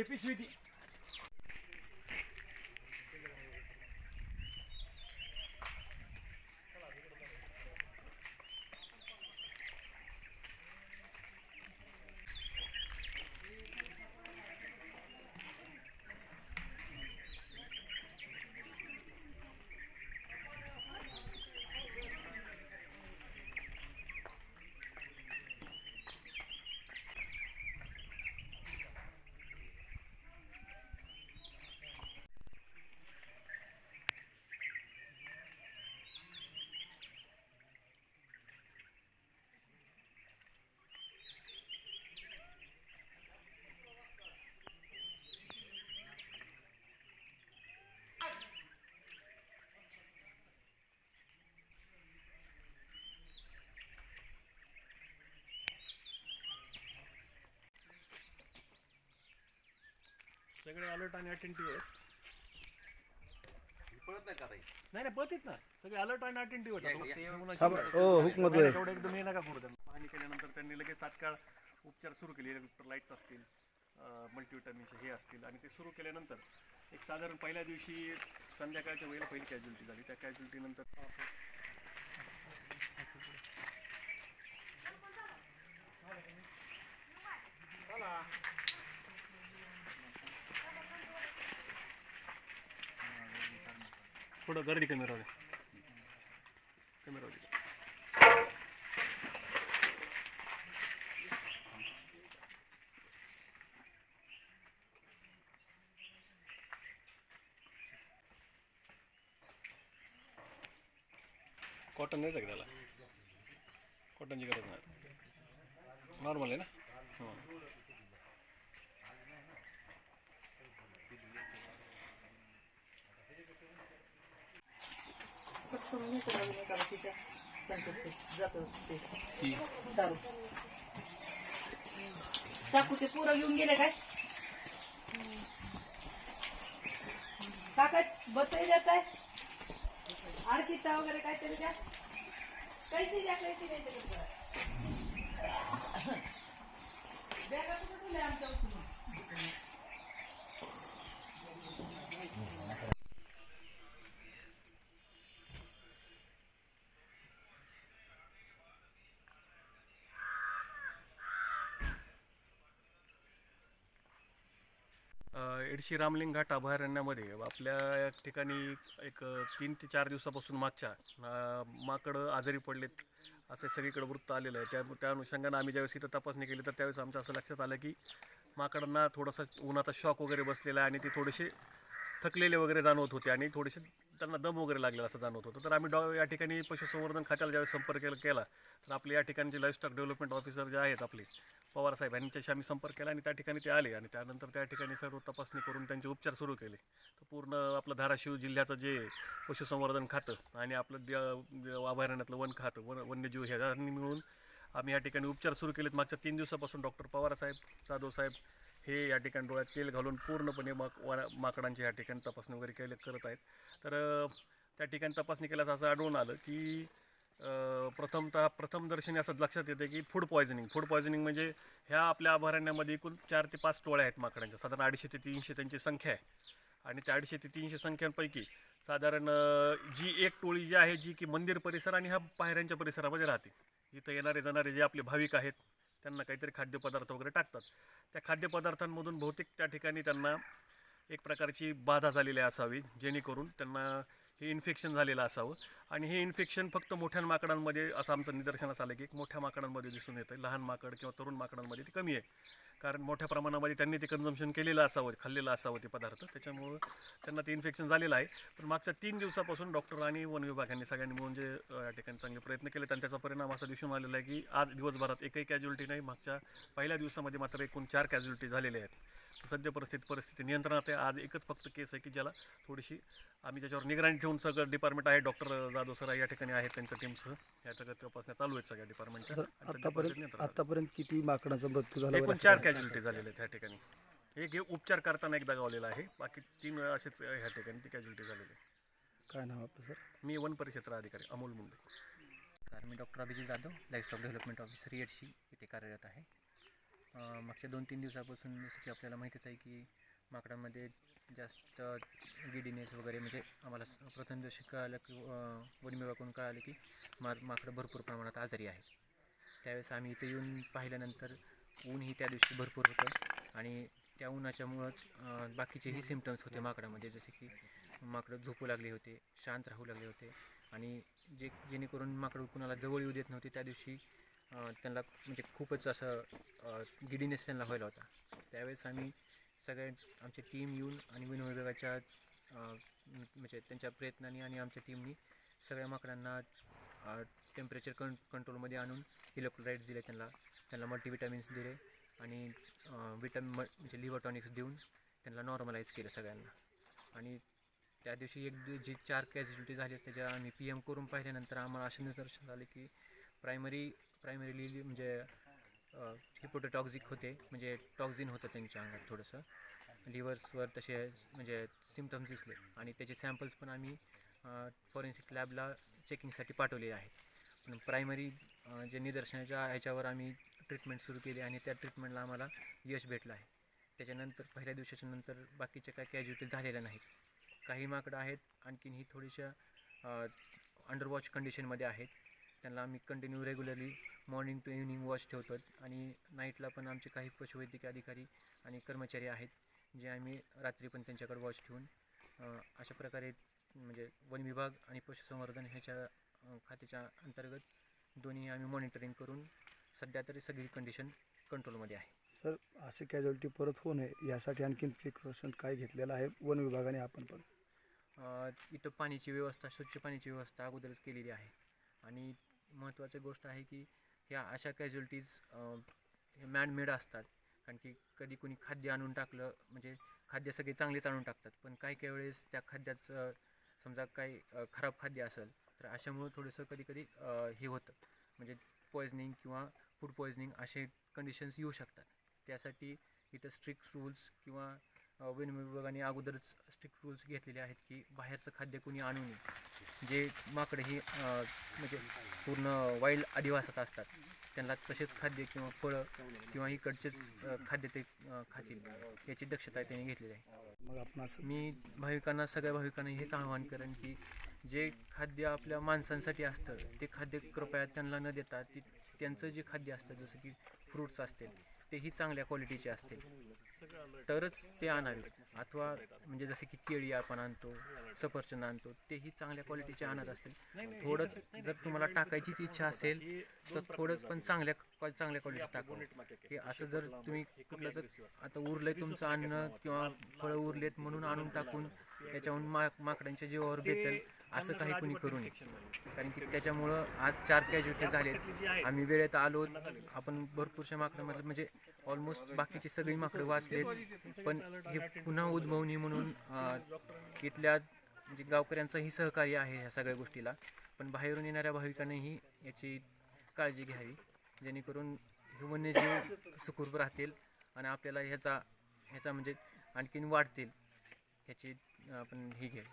Hep 3D. सगळे alert आणि attentive आहेत. पळत नाही का ताई? नाही नाही पळतीत ना. सगळे अलर्ट आणि अटेंटिव्ह थांबा. ओ हुकमत भाई तेवढं एकदम हे नका करू त्यांना. पाहणी केल्यानंतर त्यांनी लगेच तात्काळ उपचार सुरू केले. इलेक्ट्रोलाइट्स असतील मल्टीविटॅमिनचे हे असतील. आणि ते सुरू केल्यानंतर एक साधारण पहिल्या दिवशी संध्याकाळच्या वेळेला पहिली कॅज्युलिटी झाली. त्या कॅज्युलिटी नंतर थोडं गर्दी कमी राहू दे कमी राहू दे कॉटन द्यायचं का त्याला? कॉटनची गरज नाही. नॉर्मल आहे ना? हां. चाकू ते पुरं घेऊन गेले काय काका बसही जात आहे आणखीचा वगैरे काहीतरी द्या कैसी द्या कैसी द्यायचं बॅगा आमच्या एडशी रामलिंग घाट अभयारण्यामध्ये आपल्या ठिकाणी एक तीन ते चार दिवसापासून मागच्या माकडं आजारी पडलेत असे सगळीकडे वृत्त आलेलं आहे. त्या त्या अनुषंगानं आम्ही ज्यावेळेस इथं तपासणी केली तर त्यावेळेस आमच्या असं लक्षात आलं की माकडांना थोडासा उन्हाचा शॉक वगैरे बसलेला आहे आणि ते थोडेसे थकलेले वगैरे जाणवत होते आणि थोडेसे त्यांना दम वगैरे लागलेला असं जाणवत होतं. तर आम्ही डॉ या ठिकाणी पशुसंवर्धन खात्याला ज्यावेळेस संपर्क केला केला तर आपले या ठिकाणचे लाईफस्टॉक डेव्हलपमेंट ऑफिसर जे आहेत आपले पवार साहेब यांच्याशी आम्ही संपर्क केला आणि त्या ठिकाणी ते आले आणि त्यानंतर त्या ठिकाणी सर्व तपासणी करून त्यांचे उपचार सुरू केले. तर पूर्ण आपलं धाराशिव जिल्ह्याचं जे पशुसंवर्धन खातं आणि आपलं द- अभयारण्यातलं वन खातं वन वन्यजीव ह्यांनी मिळून आम्ही या ठिकाणी उपचार सुरू केलेत. मागच्या तीन दिवसापासून डॉक्टर पवार साहेब जाधव साहेब हे या ठिकाणी डोळ्यात तेल घालून पूर्णपणे माक वा- माकडांची या ठिकाणी तपासणी वगैरे केले करत आहेत. तर त्या ठिकाणी तपासणी केल्यास असं आढळून आलं की प्रथमतः प्रथमदर्शनी असं लक्षात येतं की फूड पॉयझनिंग फूड पॉयझनिंग म्हणजे ह्या आपल्या अभयारण्यामध्ये एकूण चार ते पाच टोळ्या आहेत माकडांच्या. साधारण अडीचशे ते तीनशे त्यांची संख्या आहे. आणि त्या अडीचशे ते तीनशे संख्यांपैकी साधारण जी एक टोळी जी आहे जी की मंदिर परिसर आणि ह्या पायऱ्यांच्या परिसरामध्ये राहते. इथं येणारे जाणारे जे आपले भाविक आहेत त्यांना काहीतरी खाद्यपदार्थ वगैरे टाकतात. त्या खाद्यपदार्थांमधून बहुतेक त्या ठिकाणी त्यांना एक प्रकारची बाधा झालेली असावी जेणेकरून त्यांना हे इन्फेक्शन झालेलं असावं. आणि हे इन्फेक्शन फक्त मोठ्या माकडांमध्ये असं आमचं निदर्शनास आलं की एक मोठ्या माकडांमध्ये दिसून येतं लहान माकड किंवा तरुण माकडांमध्ये ते कमी आहे. कारण मोठ्या प्रमाणामध्ये त्यांनी ते कन्झम्शन केलेलं असावं खाल्लेलं असावं ते पदार्थ. त्याच्यामुळं त्यांना ते इन्फेक्शन झालेलं आहे. पण मागच्या तीन दिवसापासून डॉक्टर आणि वन विभाग यांनी सगळ्यांनी मिळून जे या ठिकाणी चांगले प्रयत्न केले आणि त्याचा परिणाम असा दिसून आलेला आहे की आज दिवसभरात एकही कॅज्युलिटी नाही. मागच्या पहिल्या दिवसामध्ये मात्र एकूण चार कॅज्युलिटी झालेल्या आहेत. सद्य परिस्थिती परिस्थिती नियंत्रणात आहे. आज एकच फक्त केस आहे की ज्याला थोडीशी आम्ही त्याच्यावर निगराणी ठेवून सगळं डिपार्टमेंट आहे. डॉक्टर जाधव सर या ठिकाणी आहेत त्यांच्या टीमसह या ठिकाणी तपासण्या चालू आहेत सगळ्या डिपार्टमेंटच्या सध्या आतापर्यंत किती माकडांचा मृत्यू झाला एकूण चार? कॅज्युलिटी झालेल्या आहेत ह्या ठिकाणी. एक हे उपचार करताना एकदा गावलेला आहे. बाकी तीन वेळा असेच ह्या ठिकाणी ती कॅज्युलिटी झालेली आहे काय नाव आपलं सर? मी वन परिक्षेत्र अधिकारी अमोल मुंडे. कारण मी doctor Abhijit Jadhav livestock development officer एडशी येथे कार्यरत आहे. मागच्या दोन तीन दिवसापासून जसं की आपल्याला माहितीच आहे की माकडांमध्ये जास्त गिडीनेस वगैरे म्हणजे आम्हाला प्रथम जसे कळालं की अं, कळालं की मा माकडं भरपूर प्रमाणात आजारी आहेत. त्यावेळेस आम्ही इथे येऊन पाहिल्यानंतर ऊनही त्या दिवशी भरपूर होतं आणि त्या उन्हाच्यामुळंच बाकीचेही सिमटम्स होते माकडामध्ये जसे की माकडं झोपू लागले होते शांत राहू लागले होते आणि जे जेणेकरून माकडं कुणाला जवळ येऊ देत नव्हते त्या दिवशी त्यांना म्हणजे खूपच असं गिडीनेस त्यांना व्हायला होता. त्यावेळेस आम्ही सगळे आमची टीम येऊन आणि वन विभागाच्या म्हणजे त्यांच्या प्रयत्नांनी आणि आमच्या टीमनी सगळ्या माकडांना टेम्परेचर कं कंट्रोलमध्ये आणून इलेक्ट्रोलाईट दिले त्यांना. त्यांना मल्टीविटॅमिन्स दिले आणि विटॅमिन म्हणजे लिव्हर टॉनिक्स देऊन त्यांना नॉर्मलाईज केलं सगळ्यांना. आणि त्या दिवशी एक जी चार कॅज्युलिटी झाली त्याच्या आम्ही पी एम करून पाहिल्यानंतर आम्हाला असे निदर्शन झाले की प्रायमरी प्रायमरीली म्हणजे हिपोटोटॉक्झिक होते. म्हणजे टॉक्झिन होतं त्यांच्या अंगात थोडंसं. लिव्हर्सवर तसे म्हणजे सिमटम्स दिसले. आणि त्याचे सॅम्पल्स पण आम्ही फॉरेन्सिक लॅबला चेकिंगसाठी पाठवले आहेत. पण प्रायमरी जे निदर्शनाच्या ह्याच्यावर आम्ही ट्रीटमेंट सुरू केली आणि त्या ट्रीटमेंटला आम्हाला यश भेटलं आहे. त्याच्यानंतर पहिल्या दिवसाच्या नंतर बाकीच्या काय कॅज्युटी झालेल्या नाहीत. काही माकडं आहेत आणखीन ही थोडीशा अंडरवॉच कंडिशनमध्ये आहेत. त्यांना आम्ही continue regularly morning to evening watch ठेवतो. आणि नाईटला पण आमचे काही पशुवैद्यकीय अधिकारी आणि कर्मचारी आहेत जे आम्ही रात्री पण त्यांच्याकडे वॉच ठेवून अशा प्रकारे म्हणजे वन विभाग आणि पशुसंवर्धन ह्याच्या खात्याच्या अंतर्गत दोन्ही आम्ही मॉनिटरिंग करून सध्या तरी सगळी कंडिशन कंट्रोलमध्ये आहे. सर असे कॅज्युअलिटी परत होऊ नये यासाठी आणखीन प्रिकॉशन काय घेतलेलं आहे? वन विभागाने आपण पण. इथं पाण्याची व्यवस्था स्वच्छ पाण्याची व्यवस्था अगोदरच केलेली आहे. आणि महत्त्वाची गोष्ट आहे की ह्या अशा कॅज्युलिटीज मॅनमेड असतात. कारण की कधी कुणी खाद्य आणून टाकलं म्हणजे खाद्य सगळे चांगलेच आणून टाकतात. पण काही काही वेळेस त्या खाद्याचं समजा काही खराब खाद्य असेल तर अशामुळं थोडंसं कधी कधी हे होतं. म्हणजे पॉयझनिंग किंवा फूड पॉयझनिंग असे कंडिशन्स येऊ शकतात. त्यासाठी इथं स्ट्रिक्ट रूल्स किंवा वन विभागाने अगोदरच स्ट्रिक्ट रूल्स घेतलेले आहेत की बाहेरचं खाद्य कोणी आणू नये. जे माकडे ही म्हणजे पूर्ण वाईल्ड आदिवासात असतात त्यांना तसेच खाद्य किंवा फळं किंवा इकडचेच खाद्य ते खातील. याची दक्षता त्यांनी घेतलेली आहे. मग आपण असं मी भाविकांना सगळ्या भाविकांना हेच आवाहन करेन की जे खाद्य आपल्या माणसांसाठी असतं ते खाद्य कृपया त्यांना न देता ती त्यांचं जे खाद्य असतं जसं की फ्रूट्स असतील तेही चांगल्या क्वालिटीचे असतील. तरच ते आणावे. अथवा म्हणजे जसे की केळी आपण आणतो सफरचंद आणतो तेही चांगल्या क्वालिटीचे आणत असतील. थोडंच जर तुम्हाला टाकायचीच इच्छा असेल तर थोडंच पण चांगल्या क्वा- चांगल्या क्वालिटीचं टाकू की असं जर तुम्ही कुठलं जर आता उरलंय तुमचं अन्न किंवा फळं उरलेत म्हणून आणून टाकून त्याच्याहून मा माकडांच्या जीवावर भेटेल असं काही कुणी करू नये. कारण की त्याच्यामुळं आज चार कॅज्युलिटी झालेत. आम्ही वेळेत आलो आपण भरपूरशा माकडामध्ये म्हणजे ऑलमोस्ट बाकीची सगळी माकडं वाचलेत. पण हे पुन्हा उद्भवणी म्हणून तिथल्या इथल्या म्हणजे गावकऱ्यांचंही सहकार्य आहे ह्या सगळ्या गोष्टीला. पण बाहेरून येणाऱ्या भाविकांनीही याची काळजी घ्यावी जेणेकरून हे वन्यजीव सुखरूप राहतील आणि आपल्याला ह्याचा ह्याचा म्हणजे आणखीन वाढतील ह्याची आपण ही घ्यावी.